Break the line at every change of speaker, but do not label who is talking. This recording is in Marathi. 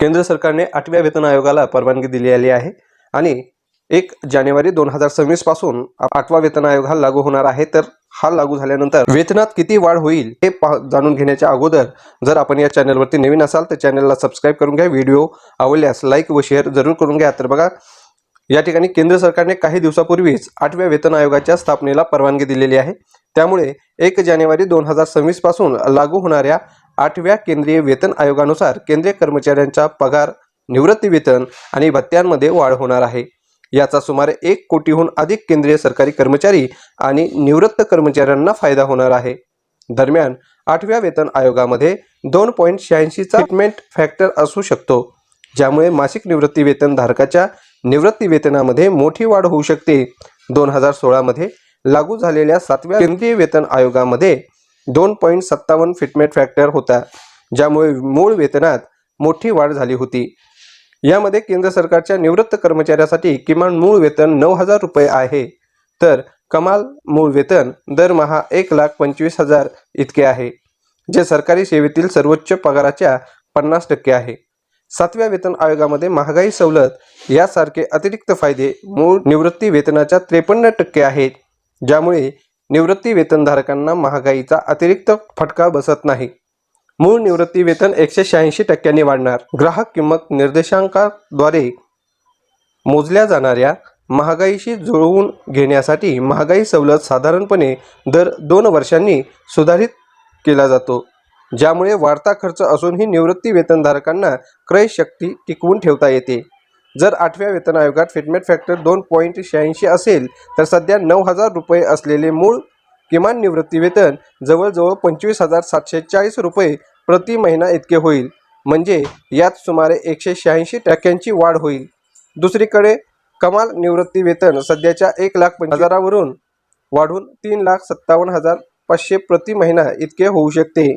केंद्र सरकारने आठव्या वेतन आयोगाला परवानगी दिलेली आहे आणि एक जानेवारी दोन हजार सव्वीसपासून आठवा वेतन आयोग हा लागू होणार आहे. तर हा लागू झाल्यानंतर वेतनात किती वाढ होईल हे जाणून घेण्याच्या अगोदर जर आपण या चॅनलवरती नवीन असाल तर चॅनलला सबस्क्राईब करून घ्या. व्हिडिओ आवडल्यास लाईक व शेअर जरूर करून घ्या. तर बघा या ठिकाणी केंद्र सरकारने काही दिवसापूर्वीच आठव्या वेतन आयोगाच्या स्थापनेला परवानगी दिलेली आहे. त्यामुळे एक जानेवारी दोन हजार सव्वीसपासून लागू होणाऱ्या आठव्या केंद्रीय वेतन आयोगानुसार केंद्रीय कर्मचाऱ्यांचा पगार निवृत्ती वेतन आणि भत्त्यांमध्ये वाढ होणार आहे. याचा सुमारे एक कोटीहून अधिक केंद्रीय सरकारी कर्मचारी आणि निवृत्त कर्मचाऱ्यांना फायदा होणार आहे. दरम्यान आठव्या वेतन आयोगामध्ये दोन पॉईंट शहाऐंशीचा ट्रीटमेंट फॅक्टर असू शकतो ज्यामुळे मासिक निवृत्ती वेतन धारकाच्या निवृत्ती वेतनामध्ये मोठी वाढ होऊ शकते. दोन हजार सोळामध्ये लागू झालेल्या सातव्या केंद्रीय वेतन आयोगामध्ये दोन पॉईंट सत्तावन्न फिटमेट फॅक्टर होता ज्यामुळे मूळ वेतनात मोठी वाढ झाली होती. यामध्ये केंद्र सरकारच्या निवृत्त कर्मचाऱ्यासाठी किमान मूळ वेतन नऊ हजार रुपये आहे तर कमाल मूळ वेतन दरमहा एक लाख पंचवीस हजार इतके आहे जे सरकारी सेवेतील सर्वोच्च पगाराच्या पन्नास टक्के आहे. सातव्या वेतन आयोगामध्ये महागाई सवलत यासारखे अतिरिक्त फायदे मूळ निवृत्ती वेतनाच्या त्रेपन्न टक्के आहेत ज्यामुळे निवृत्ती वेतनधारकांना महागाईचा अतिरिक्त फटका बसत नाही. मूळ निवृत्ती वेतन एकशे शहाऐंशी टक्क्यांनी वाढणार. ग्राहक किंमत निर्देशांकाद्वारे मोजल्या जाणाऱ्या महागाईशी जुळवून घेण्यासाठी महागाई सवलत साधारणपणे दर दोन वर्षांनी सुधारित केला जातो ज्यामुळे वाढता खर्च असूनही निवृत्ती वेतनधारकांना क्रय शक्ती टिकवून ठेवता येते. जर आठव्या वेतन आयोगात फिटमेंट फॅक्टर दोन पॉईंट शहाऐंशी असेल तर सध्या नऊ हजार रुपये असलेले मूळ किमान निवृत्ती वेतन जवळजवळ पंचवीस हजार सातशे चाळीस रुपये प्रति महिना इतके होईल. म्हणजे यात सुमारे एकशे शहाऐंशी टक्क्यांची वाढ होईल. दुसरीकडे कमाल निवृत्ती वेतन सध्याच्या एक लाख हजारावरून वाढून तीन लाख सत्तावन्न हजार पाचशे प्रति महिना इतके होऊ शकते.